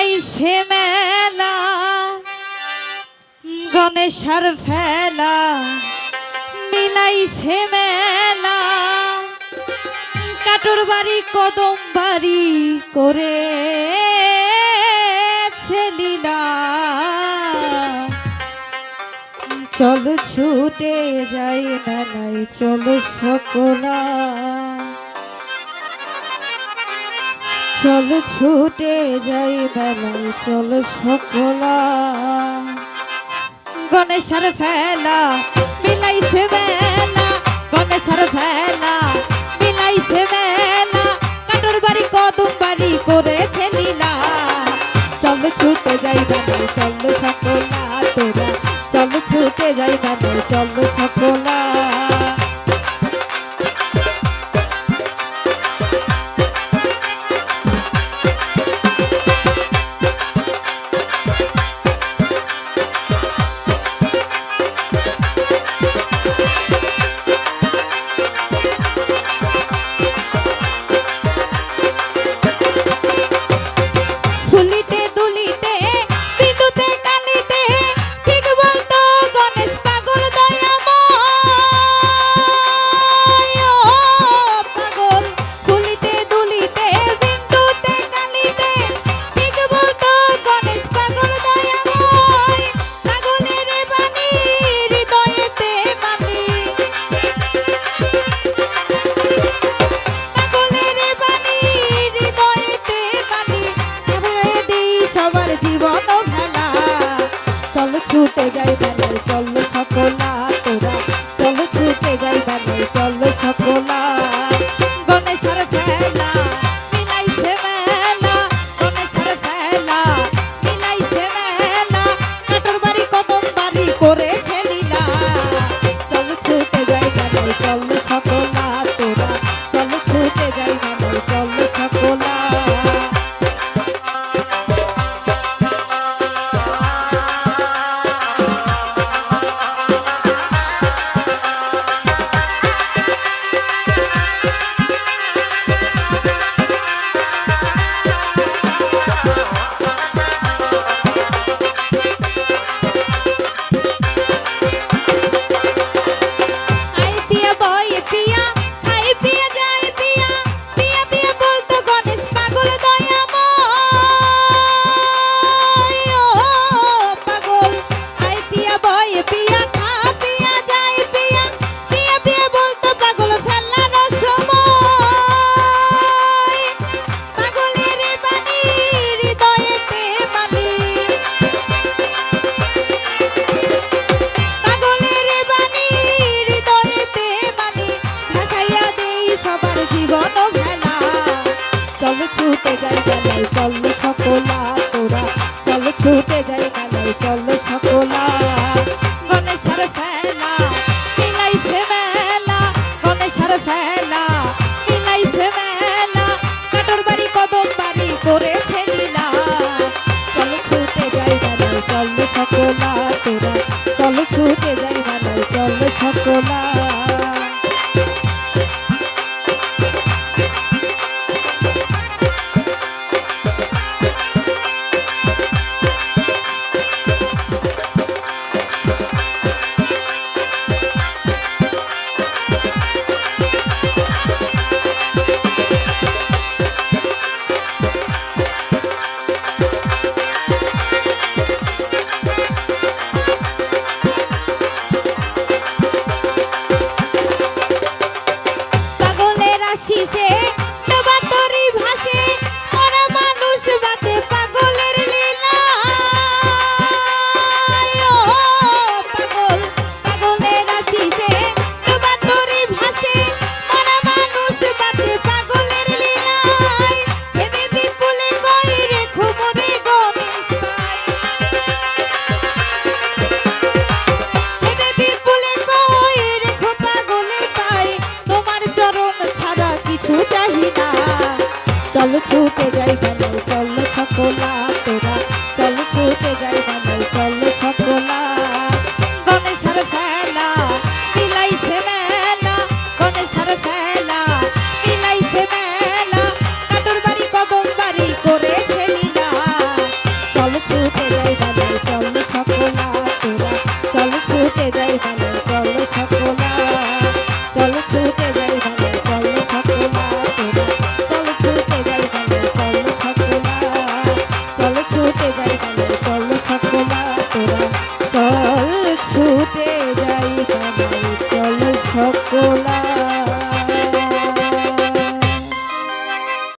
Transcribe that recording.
লাগাইছে মেলা, গণেশর ফেলা মিলাইছে মেলা। কাটোর বাড়ি, কদম বাড়ি করে ছেলিলা চল ছুটে যাই মেলায়, চল সকলা চল ছুটে যাই বেলা চল সকলা গণেশর ফেলা বিলাইছে বেলা গণেশর ফেলা বিলাইছে বেলা কাটোর বাড়ি, কদম বাড়ি করে ফেলিলা চল ছুটে যাই বেলা চল সকলা তোরা। চল ছুটে যাই বেলা চল সকলা ছুটে যায় চল সকলা, তোরা চল ছুটে যাই কানাই চল সকলা। গণেশার ফেলা মিলাইছে মেলা, গণেশার ফেলা মিলাইছে মেলা। কাটোর বাড়ি কদম বাড়ি করে ফেলিলা চল ছুটে যাই কানাই চল সকলা, তোরা চল ছুটে